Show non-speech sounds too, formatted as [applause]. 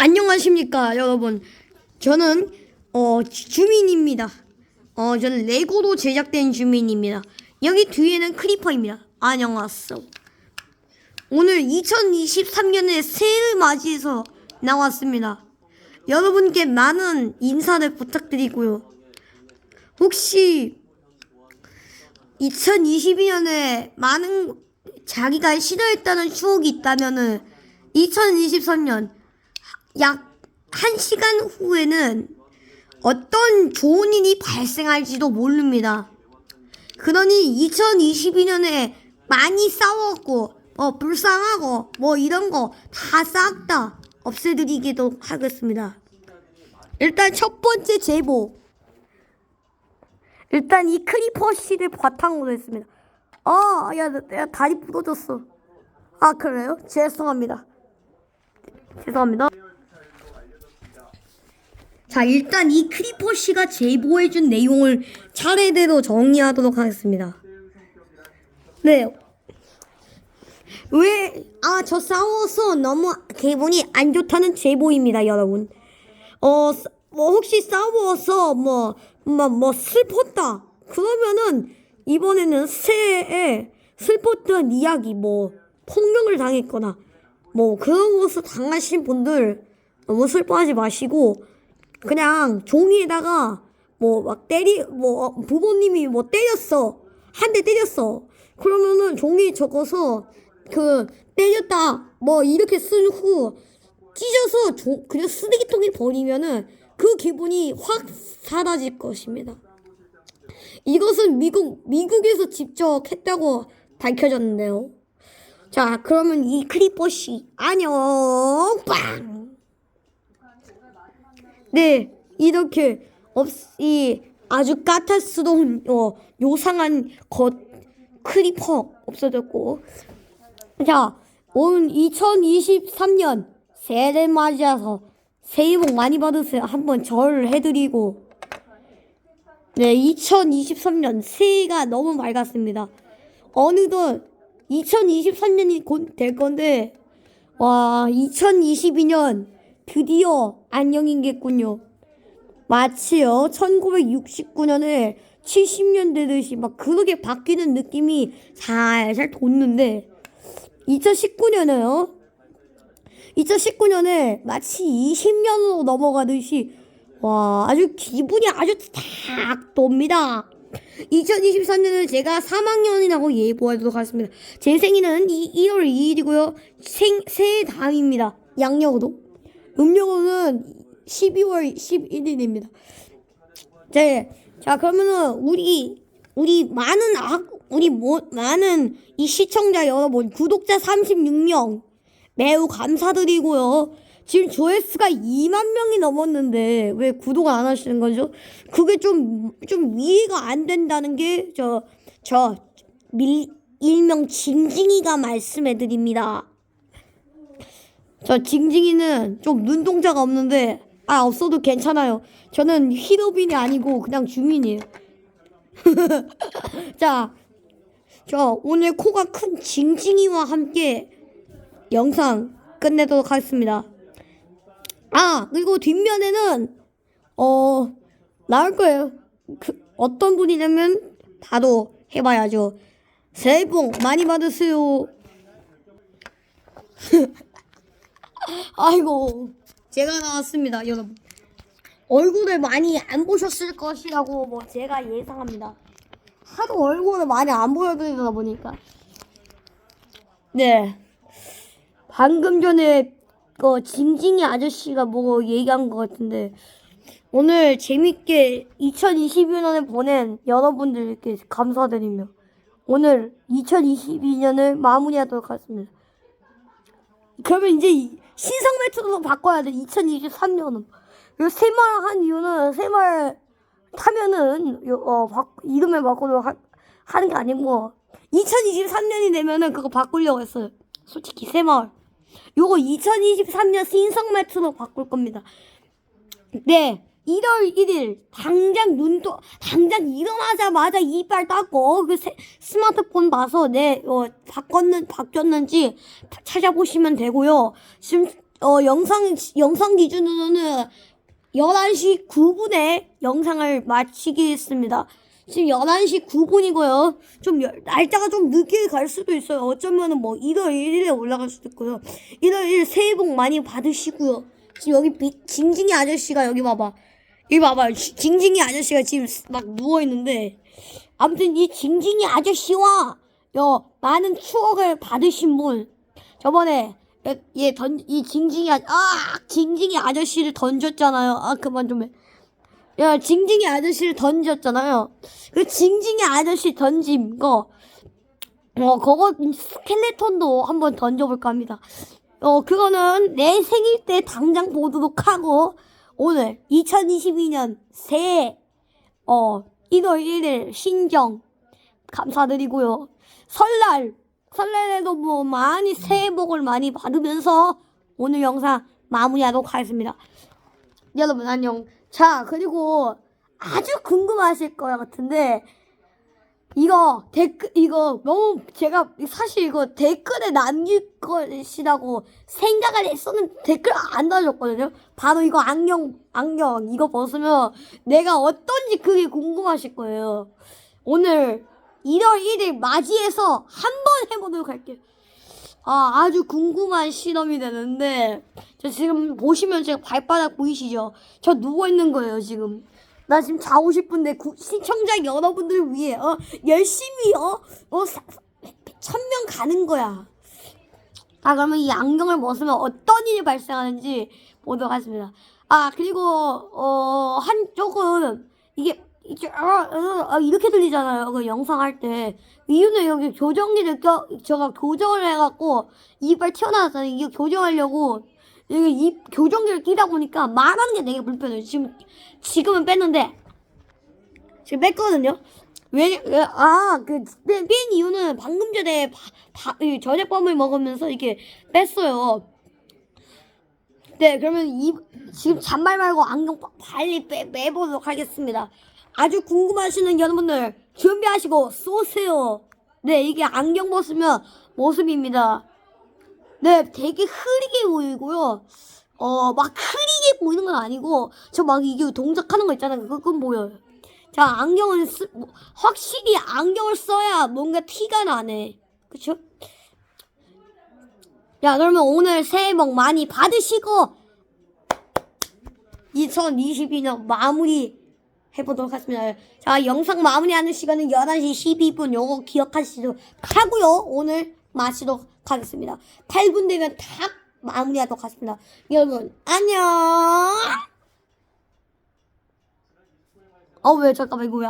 안녕하십니까 여러분. 저는 어 주민입니다. 어 저는 레고로 제작된 주민입니다. 여기 뒤에는 크리퍼입니다. 안녕하세요. 오늘 2023년의 새해를 맞이해서 나왔습니다. 여러분께 많은 인사를 부탁드리고요. 혹시 2022년에 많은 자기가 싫어했다는 추억이 있다면은 2023년 약 1시간 후에는 어떤 좋은 일이 발생할지도 모릅니다. 그러니 2022년에 많이 싸웠고 어 불쌍하고 뭐 이런 거 다 싹 다 없애드리기도 하겠습니다. 일단 첫 번째 제보. 일단 이 크리퍼 씨를 바탕으로 했습니다. 아, 야, 내가 다리 부러졌어. 아, 그래요? 죄송합니다. 죄송합니다. 자, 일단 이 크리퍼 씨가 제보해준 내용을 차례대로 정리하도록 하겠습니다. 네. 왜, 아, 저 싸워서 너무 기분이 안 좋다는 제보입니다, 여러분. 어, 싸- 뭐, 혹시 싸워서 뭐, 뭐, 뭐, 슬펐다. 그러면은, 이번에는 새해에 슬펐던 이야기, 뭐, 폭력을 당했거나, 뭐, 그런 것을 당하신 분들 너무 슬퍼하지 마시고, 그냥 종이에다가 뭐 막 때리 뭐 어, 부모님이 뭐 때렸어 한 대 때렸어 그러면은 종이에 적어서 그 때렸다 뭐 이렇게 쓴 후 찢어서 조, 그냥 쓰레기통에 버리면은 그 기분이 확 사라질 것입니다. 이것은 미국 미국에서 직접 했다고 밝혀졌는데요. 자 그러면 이 크리퍼 씨 안녕 빵. 네, 이렇게 없이 아주 까탈스러운 어, 요상한 것 크리퍼 없어졌고 자, 올 2023년 새해를 맞이해서 새해 복 많이 받으세요. 한번 절 해드리고 네, 2023년 새해가 너무 맑았습니다. 어느덧 2023년이 곧 될 건데 와, 2022년 드디어 안녕이겠군요. 마치요 1969년에 70년 되듯이 막 그렇게 바뀌는 느낌이 살살 돋는데 2019년에요. 2019년에 마치 20년으로 넘어가듯이 와 아주 기분이 아주 탁 돕니다. 2023년은 제가 3학년이라고 예보하도록 하겠습니다. 제 생일은 이, 2월 2일이고요. 생, 새해 다음입니다. 양력으로. 음력으로는 12월 11일입니다. 네. 자, 그러면은 우리 우리 많은 학 우리 뭐 많은 이 시청자 여러분, 구독자 36명 매우 감사드리고요. 지금 조회수가 2만 명이 넘었는데 왜 구독 안 하시는 거죠? 그게 좀 좀 이해가 안 된다는 게 저저 일명 징징이가 말씀해 드립니다. 저 징징이는 좀 눈동자가 없는데 아 없어도 괜찮아요. 저는 히로빈이 아니고 그냥 주민이에요. [laughs] 자, 저 오늘 코가 큰 징징이와 함께 영상 끝내도록 하겠습니다. 아 그리고 뒷면에는 어 나올 거예요. 그 어떤 분이냐면 바로 해봐야죠. 새해 복 많이 받으세요. [laughs] 아이고. 제가 나왔습니다 여러분. 얼굴을 많이 안 보셨을 것이라고 뭐 제가 예상합니다. 하도 얼굴을 많이 안 보여드리다 보니까. 네. 방금 전에 그 징징이 아저씨가 뭐 얘기한 것 같은데 오늘 재밌게 2022년을 보낸 여러분들께 감사드리며 오늘 2022년을 마무리하도록 하겠습니다. 그러면 이제 이- 신상 매트로 바꿔야 돼. 2023년은. 이 새말 한 이유는 새말 타면은 요- 어 바, 이름을 바꾸도록 하, 하는 게 아니고 2023년이 되면은 그거 바꾸려고 했어요. 솔직히 새마을. 요거 2023년 신상 매트로 바꿀 겁니다. 네. 1월 1일 당장 눈도 당장 일어나자마자 이빨 닦고 그 세- 스마트폰 봐서 네 어, 바꿨는 바뀌었는지 찾아보시면 되고요. 지금 어, 영상, 영상 기준으로는 11시 9분에 영상을 마치겠습니다. 지금 11시 9분이고요. 좀 열- 날짜가 좀 늦게 갈 수도 있어요. 어쩌면은 뭐 1월 1일에 올라갈 수도 있고요. 1월 1일 새해 복 많이 받으시고요. 지금 여기 비, 징징이 아저씨가 여기 봐봐. 여기 봐봐. 지- 징징이 아저씨가 지금 막 누워 있는데 아무튼 이 징징이 아저씨와 여 많은 추억을 받으신 분 저번에 얘던이 징징이 아, 아 징징이 아저씨를 던졌잖아요. 아 그만 좀 해. 야 징징이 아저씨를 던졌잖아요. 그 징징이 아저씨 던짐 거. 어 그거 스켈레톤도 한번 던져볼까 합니다. 어 그거는 내 생일 때 당장 보도록 하고 오늘 2022년 새해 어 1월 1일 신정 감사드리고요. 설날 설날에도 뭐 많이 새해 복을 많이 받으면서 오늘 영상 마무리하도록 하겠습니다. 여러분 안녕. 자 그리고 아주 궁금하실 거 같은데 이거 댓글 이거 너무 제가 사실 이거 댓글에 남길 것이라고 생각을 했었는데 댓글 안 달아줬거든요. 바로 이거 안경 안경 이거 벗으면 내가 어떤지 그게 궁금하실 거예요. 오늘 1월 1일 맞이해서 한번 해보도록 할게요. 아, 아주 궁금한 실험이 되는데, 저 지금 보시면 제가 발바닥 보이시죠? 저 누워있는 거예요, 지금. 나 지금 자고 싶은데, 구, 시청자 여러분들 위해, 어, 열심히, 어, 어, 사- 천명 가는 거야. 아, 그러면 이 안경을 벗으면 어떤 일이 발생하는지 보도록 하겠습니다. 아, 그리고, 어, 한쪽은, 이게, 어, 어, 이렇게 들리잖아요. 그 영상 할 때. 이유는 여기 교정기를 껴, 제가 교정을 해갖고, 이빨 튀어나왔잖아요. 이거 교정하려고, 여기 이 교정기를 끼다 보니까 말하는 게 되게 불편해요. 지금, 지금은 뺐는데, 지금 뺐거든요. 왜, 왜, 아, 그, 뺀, 뺀 이유는 방금 전에 저녁밥을 먹으면서 이렇게 뺐어요. 네, 그러면 이, 지금 잔말 말고 안경 빠- 빨리 빼, 빼보도록 하겠습니다. 아주 궁금하시는 여러분들, 준비하시고 쏘세요. 네, 이게 안경 벗으면 모습입니다. 네, 되게 흐리게 보이고요. 어, 막 흐리게 보이는 건 아니고, 저 막 이게 동작하는 거 있잖아요. 그건 보여요. 자, 안경은 쓰, 뭐, 확실히 안경을 써야 뭔가 티가 나네. 그쵸? 자, 그러면 오늘 새해 복 많이 받으시고, 2022년 마무리 해보도록 하겠습니다. 자, 영상 마무리하는 시간은 11시 12분. 요거 기억하시도록 하고요. 오늘 마치도록 하겠습니다. 8분 되면 딱 마무리하도록 하겠습니다. 여러분, 안녕! 어, 왜, 잠깐만, 이거 왜